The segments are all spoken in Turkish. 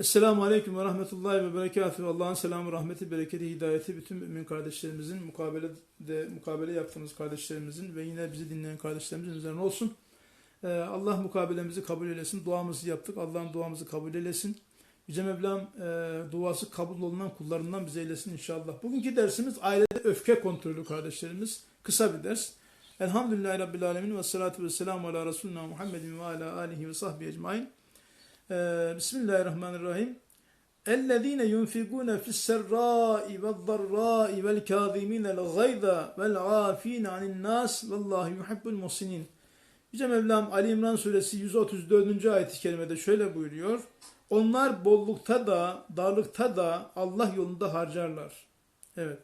Esselamu Aleyküm ve Rahmetullahi ve Berekatuhu. Allah'ın selamı, rahmeti, bereketi, hidayeti bütün mümin kardeşlerimizin, mukabelede, mukabele yaptığımız kardeşlerimizin ve yine bizi dinleyen kardeşlerimizin üzerine olsun. Ee, Allah mukabelemizi kabul eylesin. Duamızı yaptık. Allah'ın duamızı kabul eylesin. Yüce Mevlam e, duası kabul olunan kullarından bize eylesin inşallah. Bugünkü dersimiz ailede öfke kontrolü kardeşlerimiz. Kısa bir ders. Elhamdülillahi Rabbil Alemin ve salatu ve selamu ala Resulina Muhammedin ve ala alihi ve sahbihi ecmain. Ee, Bismillahirrahmanirrahim. اَلَّذ۪ينَ يُنْفِقُونَ فِي السَّرَّاءِ وَالضَّرَّاءِ وَالْكَاظِمِينَ الْغَيْظَ وَالْعَافِينَ عَنِ النَّاسِ وَاللّٰهُ يُحِبُّ الْمُحْسِنِينَ Yüce Mevlam Ali İmran suresi 134. ayet-i kerimede şöyle buyuruyor. Onlar bollukta da darlıkta da Allah yolunda harcarlar. Evet.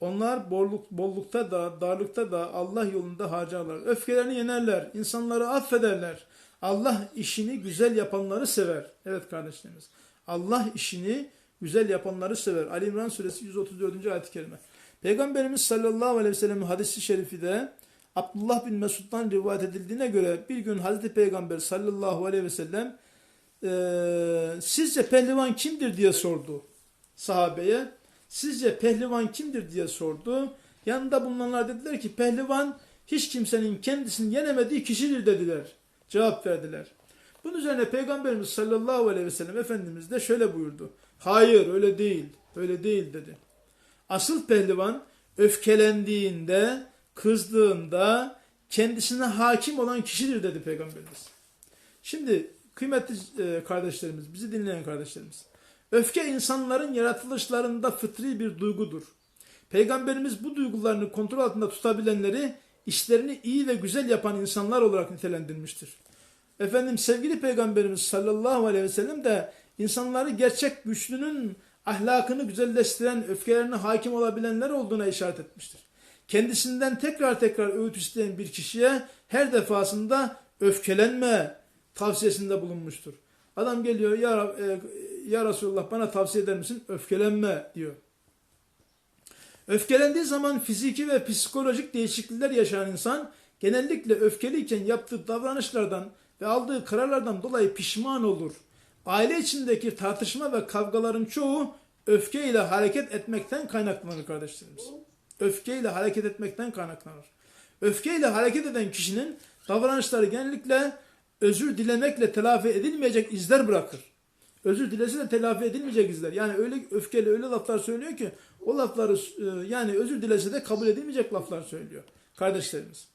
Onlar bolluk, bollukta da darlıkta da Allah yolunda harcarlar. Öfkelerini yenerler. insanları affederler. Allah işini güzel yapanları sever. Evet kardeşlerimiz. Allah işini güzel yapanları sever. Ali İmran suresi 134. ayet-i kerime. Peygamberimiz sallallahu aleyhi ve sellem'in hadisi şerifi de Abdullah bin Mesud'dan rivayet edildiğine göre bir gün Hazreti Peygamber sallallahu aleyhi ve sellem eee, sizce pehlivan kimdir diye sordu sahabeye. Sizce pehlivan kimdir diye sordu. Yanında bulunanlar dediler ki pehlivan hiç kimsenin kendisini yenemediği kişidir dediler. Cevap verdiler. Bunun üzerine Peygamberimiz sallallahu aleyhi ve sellem Efendimiz de şöyle buyurdu. Hayır öyle değil, öyle değil dedi. Asıl pehlivan öfkelendiğinde, kızdığında kendisine hakim olan kişidir dedi Peygamberimiz. Şimdi kıymetli e, kardeşlerimiz, bizi dinleyen kardeşlerimiz. Öfke insanların yaratılışlarında fıtri bir duygudur. Peygamberimiz bu duygularını kontrol altında tutabilenleri işlerini iyi ve güzel yapan insanlar olarak nitelendirmiştir. Efendim sevgili Peygamberimiz sallallahu aleyhi ve sellem de insanları gerçek güçlünün ahlakını güzelleştiren, öfkelerine hakim olabilenler olduğuna işaret etmiştir. Kendisinden tekrar tekrar öğüt isteyen bir kişiye her defasında öfkelenme tavsiyesinde bulunmuştur. Adam geliyor ya, e, ya Resulullah bana tavsiye eder misin? Öfkelenme diyor. Öfkelendiği zaman fiziki ve psikolojik değişiklikler yaşayan insan genellikle öfkeliyken yaptığı davranışlardan ve aldığı kararlardan dolayı pişman olur. Aile içindeki tartışma ve kavgaların çoğu öfkeyle hareket etmekten kaynaklanır kardeşlerimiz. Öfkeyle hareket etmekten kaynaklanır. Öfkeyle hareket eden kişinin davranışları genellikle özür dilemekle telafi edilmeyecek izler bırakır. Özür dilese de telafi edilmeyecek izler. Yani öyle öfkeli öyle laflar söylüyor ki o lafları e, yani özür dilese de kabul edilmeyecek laflar söylüyor kardeşlerimiz.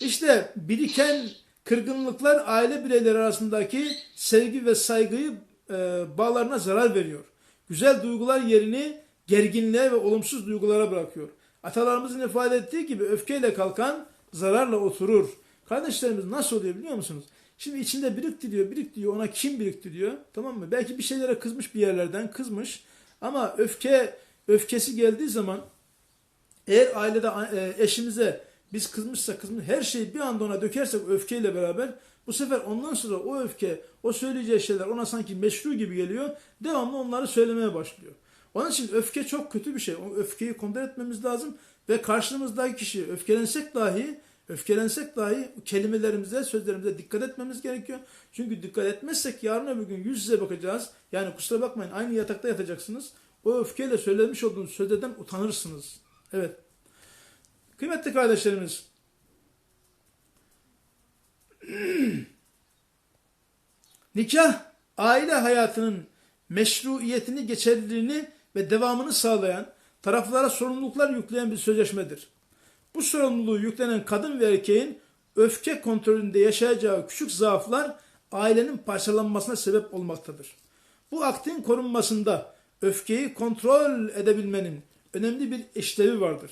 İşte biriken kırgınlıklar aile bireyleri arasındaki sevgi ve saygıyı e, bağlarına zarar veriyor. Güzel duygular yerini gerginliğe ve olumsuz duygulara bırakıyor. Atalarımızın ifade ettiği gibi öfkeyle kalkan zararla oturur. Kardeşlerimiz nasıl oluyor biliyor musunuz? Şimdi içinde biriktiriyor, biriktiriyor. Ona kim biriktiriyor? Tamam mı? Belki bir şeylere kızmış bir yerlerden kızmış. Ama öfke öfkesi geldiği zaman eğer ailede e, eşimize biz kızmışsa kızmış her şeyi bir anda ona dökersek öfkeyle beraber bu sefer ondan sonra o öfke, o söyleyeceği şeyler ona sanki meşru gibi geliyor. Devamlı onları söylemeye başlıyor. Onun için öfke çok kötü bir şey. O öfkeyi kontrol etmemiz lazım ve karşımızdaki kişi öfkelensek dahi öfkelensek dahi kelimelerimize, sözlerimize dikkat etmemiz gerekiyor. Çünkü dikkat etmezsek yarın öbür gün yüz yüze bakacağız. Yani kusura bakmayın aynı yatakta yatacaksınız. O öfkeyle söylemiş olduğunuz sözlerden utanırsınız. Evet. Kıymetli kardeşlerimiz, nikah aile hayatının meşruiyetini, geçerliliğini ve devamını sağlayan, taraflara sorumluluklar yükleyen bir sözleşmedir. Bu sorumluluğu yüklenen kadın ve erkeğin öfke kontrolünde yaşayacağı küçük zaaflar ailenin parçalanmasına sebep olmaktadır. Bu aktin korunmasında öfkeyi kontrol edebilmenin önemli bir işlevi vardır.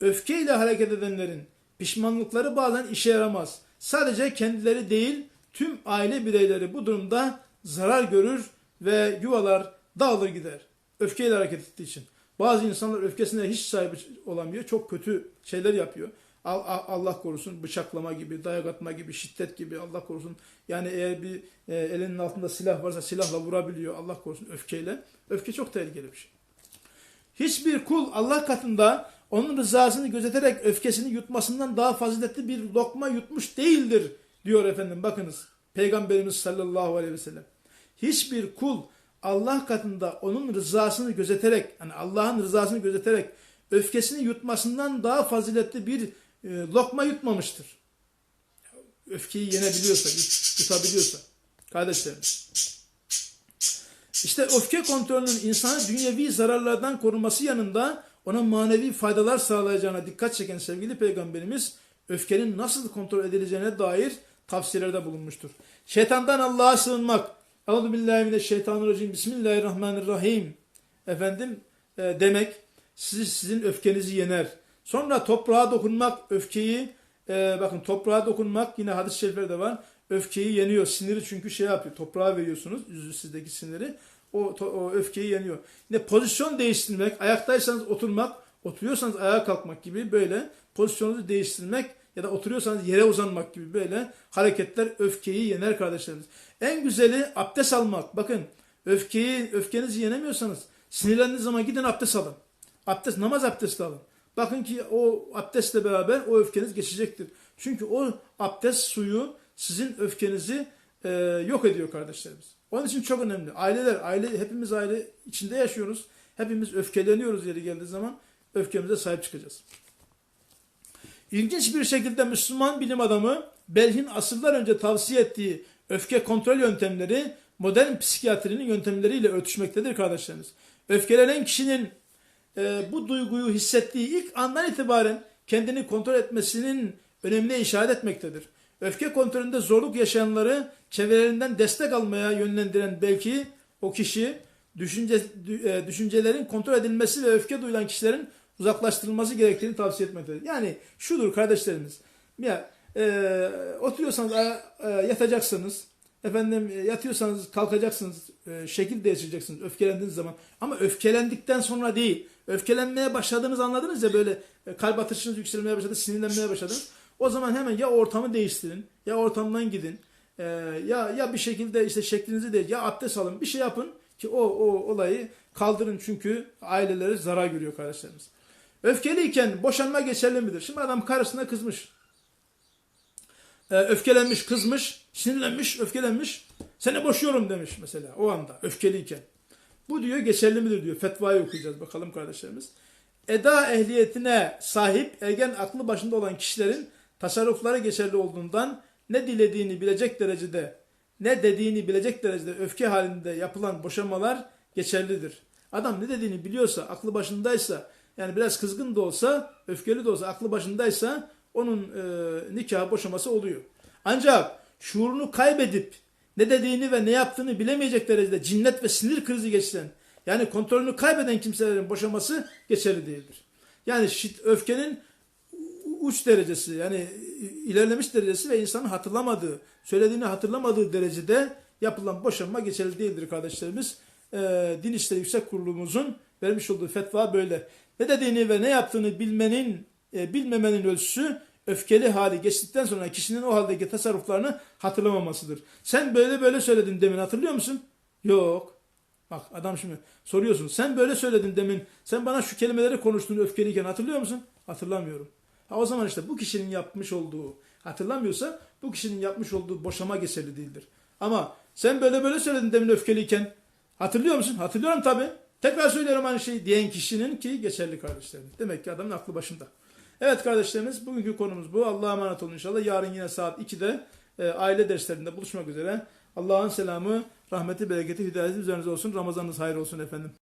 Öfkeyle hareket edenlerin pişmanlıkları bazen işe yaramaz. Sadece kendileri değil tüm aile bireyleri bu durumda zarar görür ve yuvalar dağılır gider. Öfkeyle hareket ettiği için. Bazı insanlar öfkesine hiç sahibi olamıyor. Çok kötü şeyler yapıyor. Al- al- Allah korusun bıçaklama gibi, dayak atma gibi, şiddet gibi Allah korusun. Yani eğer bir e, elinin altında silah varsa silahla vurabiliyor Allah korusun öfkeyle. Öfke çok tehlikeli bir şey. Hiçbir kul Allah katında onun rızasını gözeterek öfkesini yutmasından daha faziletli bir lokma yutmuş değildir diyor efendim bakınız. Peygamberimiz sallallahu aleyhi ve sellem. Hiçbir kul Allah katında onun rızasını gözeterek, yani Allah'ın rızasını gözeterek öfkesini yutmasından daha faziletli bir e, lokma yutmamıştır. Öfkeyi yenebiliyorsa, yut- yutabiliyorsa. Kardeşlerim. İşte öfke kontrolünün insanı dünyevi zararlardan korunması yanında ona manevi faydalar sağlayacağına dikkat çeken sevgili peygamberimiz öfkenin nasıl kontrol edileceğine dair tavsiyelerde bulunmuştur. Şeytandan Allah'a sığınmak. Euzubillahimineşşeytanirracim. Bismillahirrahmanirrahim. Efendim e, demek sizi, sizin öfkenizi yener. Sonra toprağa dokunmak öfkeyi e, bakın toprağa dokunmak yine hadis-i şeriflerde var. Öfkeyi yeniyor. Siniri çünkü şey yapıyor. Toprağa veriyorsunuz yüzü sizdeki siniri. O, to- o öfkeyi yeniyor. Yine pozisyon değiştirmek. Ayaktaysanız oturmak. Oturuyorsanız ayağa kalkmak gibi böyle pozisyonunuzu değiştirmek ya da oturuyorsanız yere uzanmak gibi böyle hareketler öfkeyi yener kardeşlerimiz. En güzeli abdest almak. Bakın öfkeyi öfkenizi yenemiyorsanız sinirlendiğiniz zaman gidin abdest alın. Abdest namaz abdesti alın. Bakın ki o abdestle beraber o öfkeniz geçecektir. Çünkü o abdest suyu sizin öfkenizi e, yok ediyor kardeşlerimiz. Onun için çok önemli. Aileler, aile hepimiz aile içinde yaşıyoruz. Hepimiz öfkeleniyoruz yeri geldiği zaman öfkemize sahip çıkacağız. İlginç bir şekilde Müslüman bilim adamı Belh'in asırlar önce tavsiye ettiği öfke kontrol yöntemleri modern psikiyatrinin yöntemleriyle örtüşmektedir kardeşlerimiz. Öfkelenen kişinin e, bu duyguyu hissettiği ilk andan itibaren kendini kontrol etmesinin önemine işaret etmektedir. Öfke kontrolünde zorluk yaşayanları çevrelerinden destek almaya yönlendiren belki o kişi düşünce, dü- e, düşüncelerin kontrol edilmesi ve öfke duyulan kişilerin uzaklaştırılması gerektiğini tavsiye etmektedir. Yani şudur kardeşlerimiz. Ya e, oturuyorsanız e, yatacaksınız. Efendim e, yatıyorsanız kalkacaksınız. E, şekil değiştireceksiniz öfkelendiğiniz zaman. Ama öfkelendikten sonra değil. Öfkelenmeye başladığınız anladınız ya böyle e, kalp atışınız yükselmeye başladı, sinirlenmeye başladınız. O zaman hemen ya ortamı değiştirin, ya ortamdan gidin, e, ya ya bir şekilde işte şeklinizi değil, ya abdest alın, bir şey yapın ki o o olayı kaldırın çünkü aileleri zarar görüyor kardeşlerimiz. Öfkeliyken boşanma geçerli midir? Şimdi adam karısına kızmış. Ee, öfkelenmiş, kızmış, sinirlenmiş, öfkelenmiş. Seni boşuyorum demiş mesela o anda öfkeliyken. Bu diyor geçerli midir diyor. Fetvayı okuyacağız bakalım kardeşlerimiz. Eda ehliyetine sahip ergen aklı başında olan kişilerin tasarrufları geçerli olduğundan ne dilediğini bilecek derecede ne dediğini bilecek derecede öfke halinde yapılan boşanmalar geçerlidir. Adam ne dediğini biliyorsa, aklı başındaysa, yani biraz kızgın da olsa, öfkeli de olsa, aklı başındaysa onun e, nikah boşaması oluyor. Ancak şuurunu kaybedip ne dediğini ve ne yaptığını bilemeyecek derecede cinnet ve sinir krizi geçiren, yani kontrolünü kaybeden kimselerin boşaması geçerli değildir. Yani şid- öfkenin uç derecesi yani ilerlemiş derecesi ve insanın hatırlamadığı, söylediğini hatırlamadığı derecede yapılan boşanma geçerli değildir kardeşlerimiz. Ee, Din İşleri Yüksek Kurulumuzun vermiş olduğu fetva böyle. Ne dediğini ve ne yaptığını bilmenin, e, bilmemenin ölçüsü öfkeli hali geçtikten sonra kişinin o haldeki tasarruflarını hatırlamamasıdır. Sen böyle böyle söyledin demin hatırlıyor musun? Yok. Bak adam şimdi soruyorsun. Sen böyle söyledin demin. Sen bana şu kelimeleri konuştun öfkeliyken hatırlıyor musun? Hatırlamıyorum. Ha, o zaman işte bu kişinin yapmış olduğu hatırlamıyorsa bu kişinin yapmış olduğu boşama geçerli değildir. Ama sen böyle böyle söyledin demin öfkeliyken hatırlıyor musun? Hatırlıyorum tabi. Tekrar söylüyorum aynı şeyi diyen kişinin ki geçerli kardeşlerim. Demek ki adamın aklı başında. Evet kardeşlerimiz bugünkü konumuz bu. Allah'a emanet olun inşallah. Yarın yine saat 2'de e, aile derslerinde buluşmak üzere. Allah'ın selamı, rahmeti, bereketi, hidayeti üzerinize olsun. Ramazanınız hayır olsun efendim.